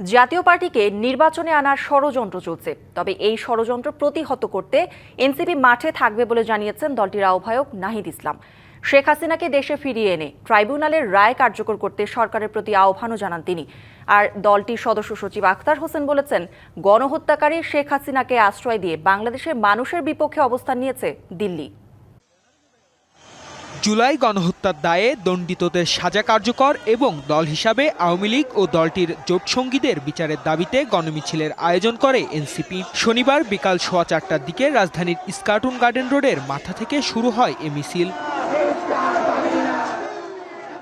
জাতীয় পার্টিকে নির্বাচনে আনার ষড়যন্ত্র চলছে। তবে এই ষড়যন্ত্র প্রতিহত করতে এনসিপি মাঠে থাকবে বলে জানিয়েছেন দলটির আহ্বায়ক নাহিদ ইসলাম। শেখ হাসিনাকে দেশে ফিরিয়ে এনে ট্রাইব্যুনালের রায় কার্যকর করতে সরকারের প্রতি আহ্বানও জানান তিনি। আর দলটির সদস্য সচিব আখতার হোসেন বলেছেন, গণহত্যাকারী শেখ হাসিনাকে আশ্রয় দিয়ে বাংলাদেশের মানুষের বিপক্ষে অবস্থান নিয়েছে দিল্লি। জুলাই গণহত্যার দায়ে দণ্ডিতদের সাজা কার্যকর এবং দল হিসাবে আওয়ামী লীগ ও দলটির জোটসঙ্গীদের বিচারের দাবিতে গণমিছিলের আয়োজন করে এনসিপি। শনিবার বিকাল সোয়া চারটার দিকে রাজধানীর স্কার্টুন গার্ডেন রোডের মাথা থেকে শুরু হয় এ মিছিল।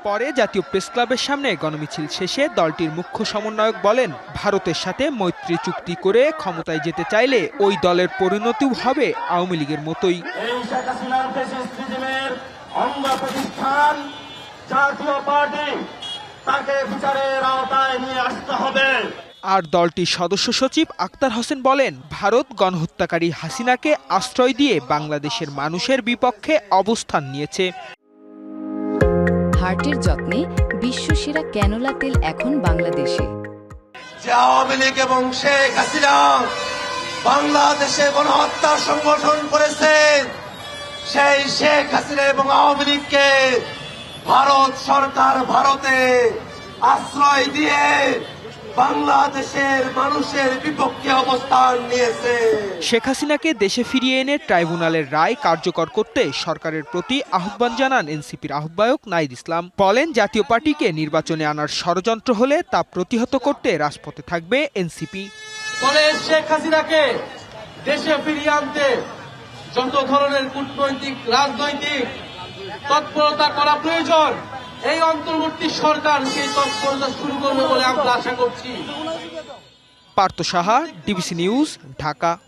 পরে জাতীয় প্রেস ক্লাবের সামনে গণমিছিল শেষে দলটির মুখ্য সমন্বয়ক বলেন, ভারতের সাথে মৈত্রী চুক্তি করে ক্ষমতায় যেতে চাইলে ওই দলের পরিণতিও হবে আওয়ামী লীগের মতোই। অঙ্গ প্রতিষ্ঠান জাতীয় পার্টি তাকে বিচারের আওতায় নিয়ে আসতে হবে। আর দলটির সদস্য সচিব আক্তার হোসেন বলেন ভারত গণহত্যাকারী হাসিনাকে আশ্রয় দিয়ে বাংলাদেশের মানুষের বিপক্ষে অবস্থান নিয়েছে। হার্টের যত্নে বিশ্বসেরা ক্যানোলা তেল এখন বাংলাদেশে। আওয়ামী লীগ এবং শেখ হাসিনা বাংলাদেশে গণহত্যা সংগঠন করেছে সেই শেখ হাসিনা এবং আওয়ামী লীগকে ভারত সরকার ভারতে আশ্রয় দিয়ে বাংলাদেশের মানুষের বিপক্ষে অবস্থান নিয়েছে। শেখ হাসিনাকে দেশে ফিরিয়ে এনে ট্রাইব্যুনালের রায় কার্যকর করতে সরকারের প্রতি আহ্বান জানান এনসিপির আহ্বায়ক নাইদ ইসলাম। বলেন জাতীয় পার্টিকে নির্বাচনে আনার ষড়যন্ত্র হলে তা প্রতিহত করতে রাজপথে থাকবে এনসিপি। ফলে শেখ হাসিনাকে দেশে ফিরিয়ে আনতে যত ধরনের কূটনৈতিক, রাজনৈতিক তৎপরতা করা প্রয়োজন। এই অন্তর্বর্তী সরকার সেই তৎপরতা শুরু করবে বলে আমরা আশা করছি। Partha Saha, DBC news, Dhaka.